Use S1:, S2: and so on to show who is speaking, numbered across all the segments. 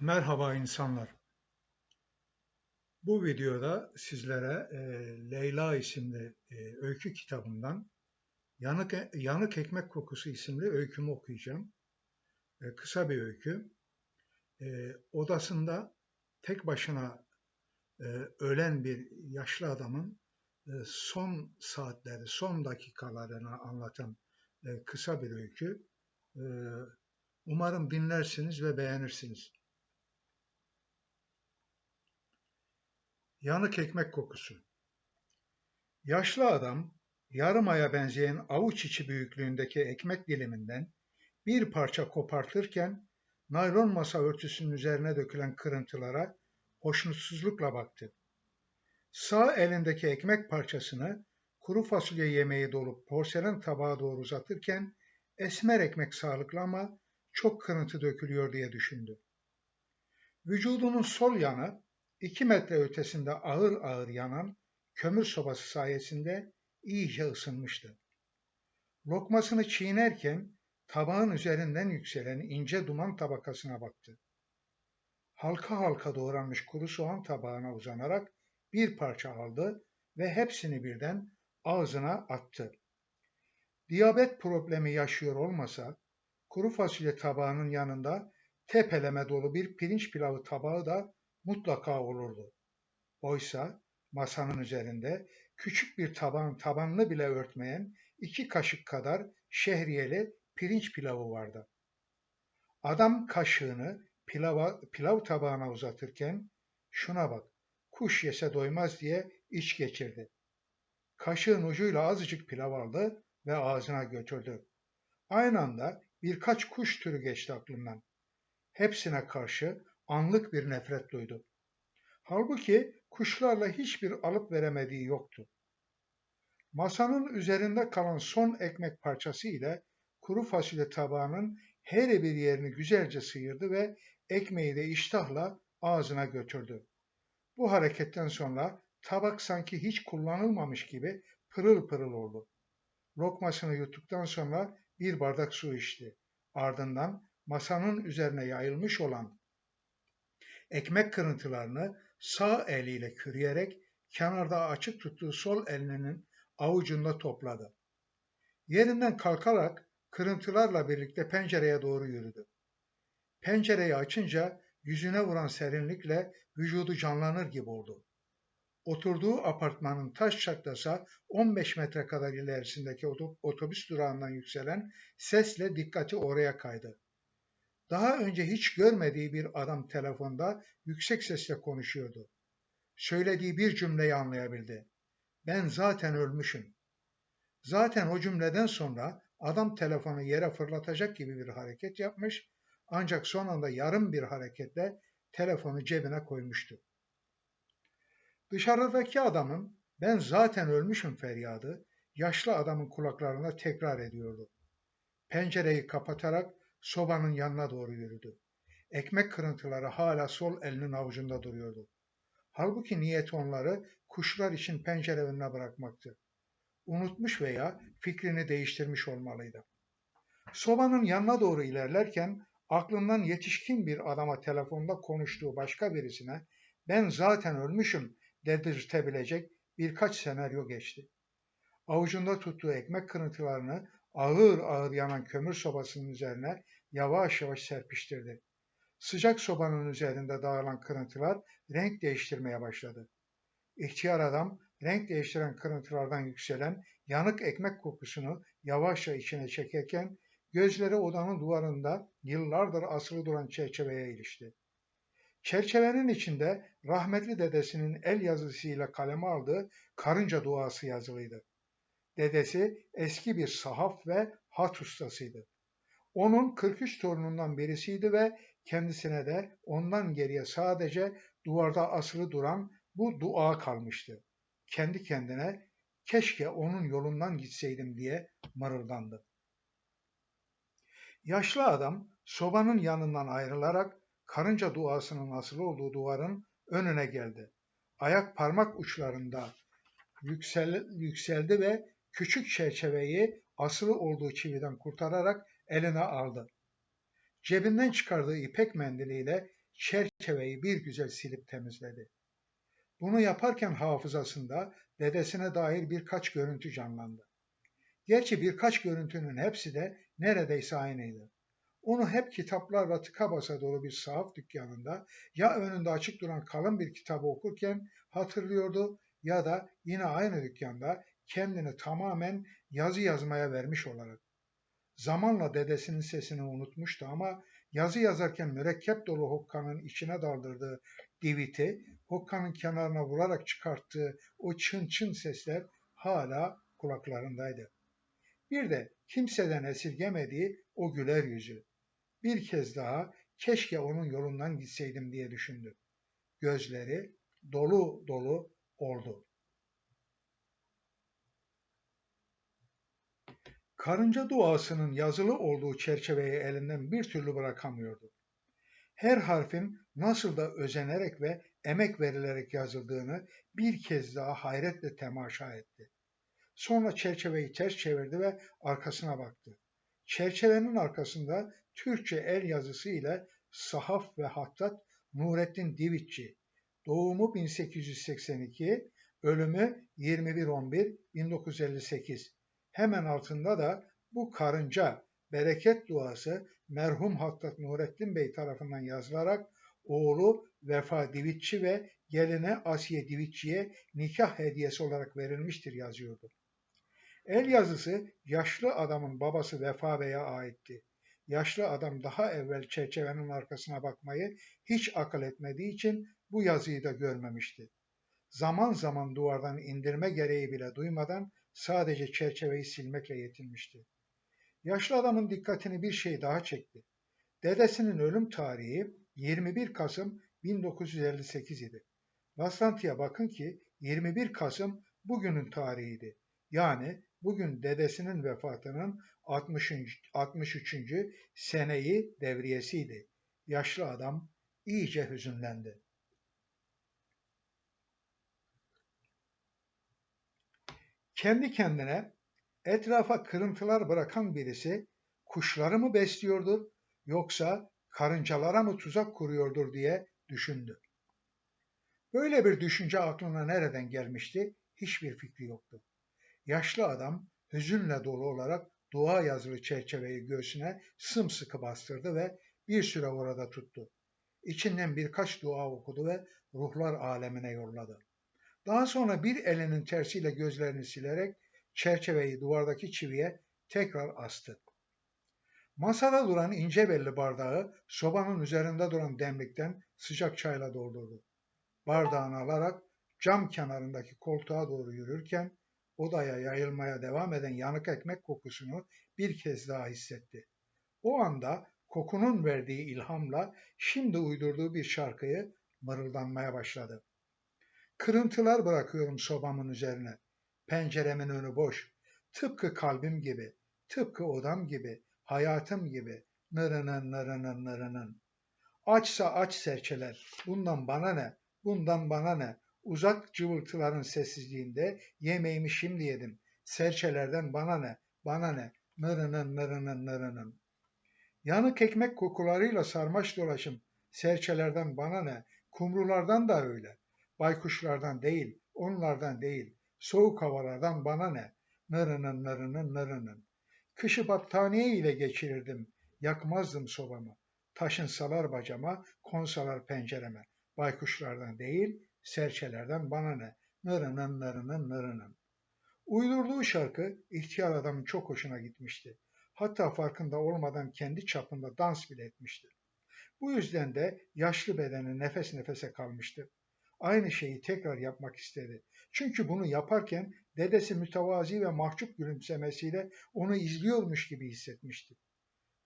S1: Merhaba insanlar. Bu videoda sizlere e, Leyla isimli e, öykü kitabından Yanık, Yanık Ekmek Kokusu isimli öykümü okuyacağım. E, kısa bir öykü. E, odasında tek başına e, ölen bir yaşlı adamın e, son saatleri, son dakikalarını anlatan e, kısa bir öykü. E, umarım dinlersiniz ve beğenirsiniz. Yanık ekmek kokusu. Yaşlı adam yarım aya benzeyen avuç içi büyüklüğündeki ekmek diliminden bir parça kopartırken naylon masa örtüsünün üzerine dökülen kırıntılara hoşnutsuzlukla baktı. Sağ elindeki ekmek parçasını kuru fasulye yemeği dolup porselen tabağa doğru uzatırken esmer ekmek sağlıklı ama çok kırıntı dökülüyor diye düşündü. Vücudunun sol yanı İki metre ötesinde ağır ağır yanan kömür sobası sayesinde iyice ısınmıştı. Lokmasını çiğnerken tabağın üzerinden yükselen ince duman tabakasına baktı. Halka halka doğranmış kuru soğan tabağına uzanarak bir parça aldı ve hepsini birden ağzına attı. Diyabet problemi yaşıyor olmasa, kuru fasulye tabağının yanında tepeleme dolu bir pirinç pilavı tabağı da mutlaka olurdu. Oysa masanın üzerinde küçük bir taban tabanını bile örtmeyen iki kaşık kadar şehriyeli pirinç pilavı vardı. Adam kaşığını pilava, pilav tabağına uzatırken şuna bak kuş yese doymaz diye iç geçirdi. Kaşığın ucuyla azıcık pilav aldı ve ağzına götürdü. Aynı anda birkaç kuş türü geçti aklından. Hepsine karşı anlık bir nefret duydu. Halbuki kuşlarla hiçbir alıp veremediği yoktu. Masanın üzerinde kalan son ekmek parçası ile kuru fasulye tabağının her bir yerini güzelce sıyırdı ve ekmeği de iştahla ağzına götürdü. Bu hareketten sonra tabak sanki hiç kullanılmamış gibi pırıl pırıl oldu. Lokmasını yuttuktan sonra bir bardak su içti. Ardından masanın üzerine yayılmış olan ekmek kırıntılarını sağ eliyle kürüyerek kenarda açık tuttuğu sol elinin avucunda topladı. Yerinden kalkarak kırıntılarla birlikte pencereye doğru yürüdü. Pencereyi açınca yüzüne vuran serinlikle vücudu canlanır gibi oldu. Oturduğu apartmanın taş çatlasa 15 metre kadar ilerisindeki otobüs durağından yükselen sesle dikkati oraya kaydı. Daha önce hiç görmediği bir adam telefonda yüksek sesle konuşuyordu. Söylediği bir cümleyi anlayabildi. Ben zaten ölmüşüm. Zaten o cümleden sonra adam telefonu yere fırlatacak gibi bir hareket yapmış ancak son anda yarım bir hareketle telefonu cebine koymuştu. Dışarıdaki adamın ben zaten ölmüşüm feryadı yaşlı adamın kulaklarına tekrar ediyordu. Pencereyi kapatarak sobanın yanına doğru yürüdü. Ekmek kırıntıları hala sol elinin avucunda duruyordu. Halbuki niyet onları kuşlar için pencere önüne bırakmaktı. Unutmuş veya fikrini değiştirmiş olmalıydı. Sobanın yanına doğru ilerlerken aklından yetişkin bir adama telefonda konuştuğu başka birisine ben zaten ölmüşüm dedirtebilecek birkaç senaryo geçti. Avucunda tuttuğu ekmek kırıntılarını ağır ağır yanan kömür sobasının üzerine yavaş yavaş serpiştirdi. Sıcak sobanın üzerinde dağılan kırıntılar renk değiştirmeye başladı. İhtiyar adam renk değiştiren kırıntılardan yükselen yanık ekmek kokusunu yavaşça içine çekerken gözleri odanın duvarında yıllardır asılı duran çerçeveye ilişti. Çerçevenin içinde rahmetli dedesinin el yazısıyla kaleme aldığı karınca duası yazılıydı. Dedesi eski bir sahaf ve hat ustasıydı. Onun 43 torunundan birisiydi ve kendisine de ondan geriye sadece duvarda asılı duran bu dua kalmıştı. Kendi kendine keşke onun yolundan gitseydim diye mırıldandı. Yaşlı adam sobanın yanından ayrılarak karınca duasının asılı olduğu duvarın önüne geldi. Ayak parmak uçlarında yüksel, yükseldi ve küçük çerçeveyi asılı olduğu çividen kurtararak eline aldı. Cebinden çıkardığı ipek mendiliyle çerçeveyi bir güzel silip temizledi. Bunu yaparken hafızasında dedesine dair birkaç görüntü canlandı. Gerçi birkaç görüntünün hepsi de neredeyse aynıydı. Onu hep kitaplarla tıka basa dolu bir sahaf dükkanında ya önünde açık duran kalın bir kitabı okurken hatırlıyordu ya da yine aynı dükkanda kendini tamamen yazı yazmaya vermiş olarak. Zamanla dedesinin sesini unutmuştu ama yazı yazarken mürekkep dolu hokkanın içine daldırdığı diviti, hokkanın kenarına vurarak çıkarttığı o çın çın sesler hala kulaklarındaydı. Bir de kimseden esirgemediği o güler yüzü. Bir kez daha keşke onun yolundan gitseydim diye düşündü. Gözleri dolu dolu oldu. Karınca duasının yazılı olduğu çerçeveyi elinden bir türlü bırakamıyordu. Her harfin nasıl da özenerek ve emek verilerek yazıldığını bir kez daha hayretle temaşa etti. Sonra çerçeveyi ters çevirdi ve arkasına baktı. Çerçevenin arkasında Türkçe el yazısı ile sahaf ve hattat Nurettin Divitçi, doğumu 1882, ölümü 21.11.1958. Hemen altında da bu karınca bereket duası merhum Hattat Nurettin Bey tarafından yazılarak oğlu Vefa Divitçi ve geline Asiye Divitçi'ye nikah hediyesi olarak verilmiştir yazıyordu. El yazısı yaşlı adamın babası Vefa Bey'e aitti. Yaşlı adam daha evvel çerçevenin arkasına bakmayı hiç akıl etmediği için bu yazıyı da görmemişti. Zaman zaman duvardan indirme gereği bile duymadan sadece çerçeveyi silmekle yetinmişti. Yaşlı adamın dikkatini bir şey daha çekti. Dedesinin ölüm tarihi 21 Kasım 1958 idi. Rastlantıya bakın ki 21 Kasım bugünün tarihiydi. Yani bugün dedesinin vefatının 60. 63. seneyi devriyesiydi. Yaşlı adam iyice hüzünlendi. Kendi kendine etrafa kırıntılar bırakan birisi kuşları mı besliyordur yoksa karıncalara mı tuzak kuruyordur diye düşündü. Böyle bir düşünce aklına nereden gelmişti hiçbir fikri yoktu. Yaşlı adam hüzünle dolu olarak dua yazılı çerçeveyi göğsüne sımsıkı bastırdı ve bir süre orada tuttu. İçinden birkaç dua okudu ve ruhlar alemine yolladı. Daha sonra bir elinin tersiyle gözlerini silerek çerçeveyi duvardaki çiviye tekrar astı. Masada duran ince belli bardağı sobanın üzerinde duran demlikten sıcak çayla doldurdu. Bardağını alarak cam kenarındaki koltuğa doğru yürürken odaya yayılmaya devam eden yanık ekmek kokusunu bir kez daha hissetti. O anda kokunun verdiği ilhamla şimdi uydurduğu bir şarkıyı mırıldanmaya başladı. Kırıntılar bırakıyorum sobamın üzerine. Penceremin önü boş. Tıpkı kalbim gibi, tıpkı odam gibi, hayatım gibi. Nırının nırının nırının. Açsa aç serçeler. Bundan bana ne? Bundan bana ne? Uzak cıvıltıların sessizliğinde yemeğimi şimdi yedim. Serçelerden bana ne? Bana ne? Nırının nırının nırının. Yanık ekmek kokularıyla sarmaş dolaşım. Serçelerden bana ne? Kumrulardan da öyle. Baykuşlardan değil, onlardan değil. Soğuk havalardan bana ne? Nırının nırının nırının. Kışı battaniye ile geçirirdim. Yakmazdım sobamı. Taşınsalar bacama, konsalar pencereme. Baykuşlardan değil, serçelerden bana ne? Nırının nırının nırının. Uydurduğu şarkı ihtiyar adamın çok hoşuna gitmişti. Hatta farkında olmadan kendi çapında dans bile etmişti. Bu yüzden de yaşlı bedeni nefes nefese kalmıştı. Aynı şeyi tekrar yapmak istedi. Çünkü bunu yaparken dedesi mütevazi ve mahcup gülümsemesiyle onu izliyormuş gibi hissetmişti.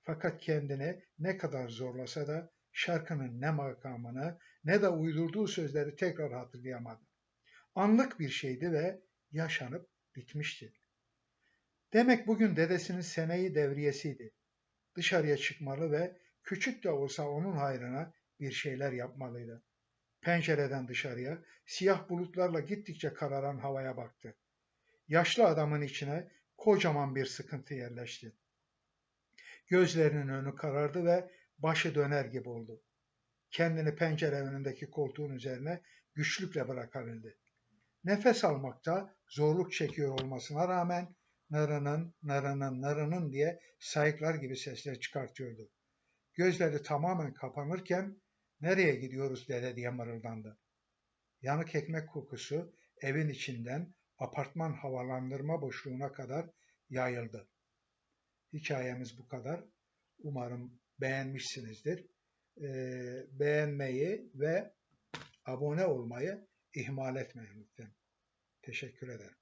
S1: Fakat kendine ne kadar zorlasa da şarkının ne makamını ne de uydurduğu sözleri tekrar hatırlayamadı. Anlık bir şeydi ve yaşanıp bitmişti. Demek bugün dedesinin seneyi devriyesiydi. Dışarıya çıkmalı ve küçük de olsa onun hayrına bir şeyler yapmalıydı. Pencereden dışarıya, siyah bulutlarla gittikçe kararan havaya baktı. Yaşlı adamın içine kocaman bir sıkıntı yerleşti. Gözlerinin önü karardı ve başı döner gibi oldu. kendini pencere önündeki koltuğun üzerine güçlükle bırakabildi. Nefes almakta zorluk çekiyor olmasına rağmen narının, narının, narının diye sayıklar gibi sesler çıkartıyordu. Gözleri tamamen kapanırken nereye gidiyoruz dede diye mırıldandı. Yanık ekmek kokusu evin içinden apartman havalandırma boşluğuna kadar yayıldı. Hikayemiz bu kadar. Umarım beğenmişsinizdir. Ee, beğenmeyi ve abone olmayı ihmal etmeyin lütfen. Teşekkür ederim.